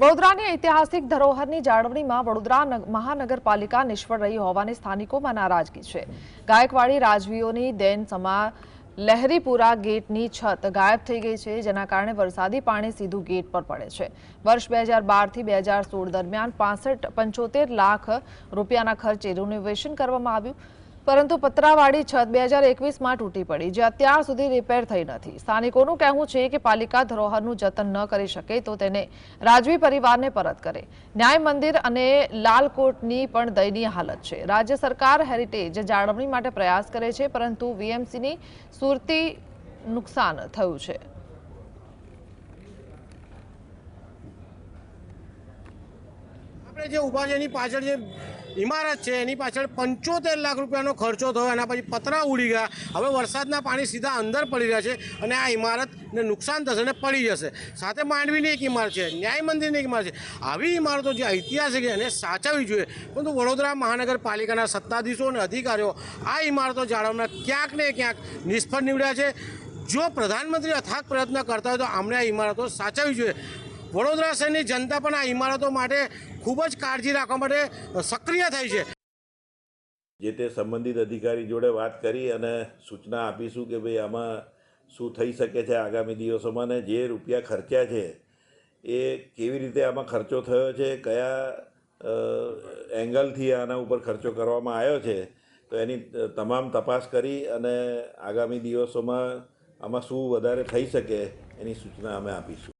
વડોદરાની ઐતિહાસિક ધરોહરની જાળવણીમાં વડોદરા મહાનગરપાલિકા નિષ્ફળ રહી હોવાની સ્થાનિકોમાં નારાજગી છે. ગાયકવાડી રાજવીઓની દેન સમા લહેરીપુરા ગેટની છત ગાયબ થઈ ગઈ છે, જેના કારણે વરસાદી પાણી સીધું ગેટ પર પડે છે. વર્ષ બે હજાર બારથી બે હજાર સોળ દરમિયાન પાસઠ પંચોતેર લાખ રૂપિયાના ખર્ચે રિનોવેશન કરવામાં આવ્યું. પરંતુ પતરાવાળી છત બે હજાર એકવીસમાં તૂટી પડી, જે અત્યાર સુધી રિપેર થઈ નથી. સ્થાનિકોનું કહેવું છે કે પાલિકા ધરોહરનું જતન ન કરી શકે તો તેને રાજવી પરિવારને પરત કરે. ન્યાય મંદિર અને લાલકોટની પણ દયનીય હાલત છે. રાજ્ય સરકાર હેરિટેજ જાળવણી માટે પ્રયાસ કરે છે, પરંતુ વીએમસીની સુરતી નુકસાન થયું છે. આપણે જે ઊભા છે એની પાછળ જે ઇમારત છે, એની પાછળ પંચોતેર લાખ રૂપિયાનો ખર્ચો થયો, એના પછી પતરા ઉડી ગયા. હવે વરસાદના પાણી સીધા અંદર પડી રહ્યા છે અને આ ઇમારતને નુકસાન થશે અને પડી જશે. સાથે માંડવીની એક ઇમારત છે, ન્યાય મંદિરની એક ઇમારત છે. આવી ઇમારતો જે ઐતિહાસિક છે, એને સાચવવી જોઈએ. પરંતુ વડોદરા મહાનગરપાલિકાના સત્તાધીશો અને અધિકારીઓ આ ઇમારતો જાળવવામાં ક્યાંક ને ક્યાંક નિષ્ફળ નીવડ્યા છે. જો પ્રધાનમંત્રી અથાગ પ્રયત્ન કરતા હોય તો આમણે આ ઇમારતો સાચવવી જોઈએ. વડોદરા શહેરની જનતા પણ આ ઇમારતો માટે ખૂબ જ કાળજી રાખવા માટે સક્રિય થઈ છે. જે તે સંબંધિત અધિકારી જોડે વાત કરી અને સૂચના આપીશું કે ભાઈ આમાં શું થઈ શકે છે આગામી દિવસોમાં ને જે રૂપિયા ખર્ચ્યા છે એ કેવી રીતે આમાં ખર્ચો થયો છે, કયા એંગલથી આના ઉપર ખર્ચો કરવામાં આવ્યો છે, તો એની તમામ તપાસ કરી અને આગામી દિવસોમાં આમાં શું વધારે થઈ શકે એની સૂચના અમે આપીશું.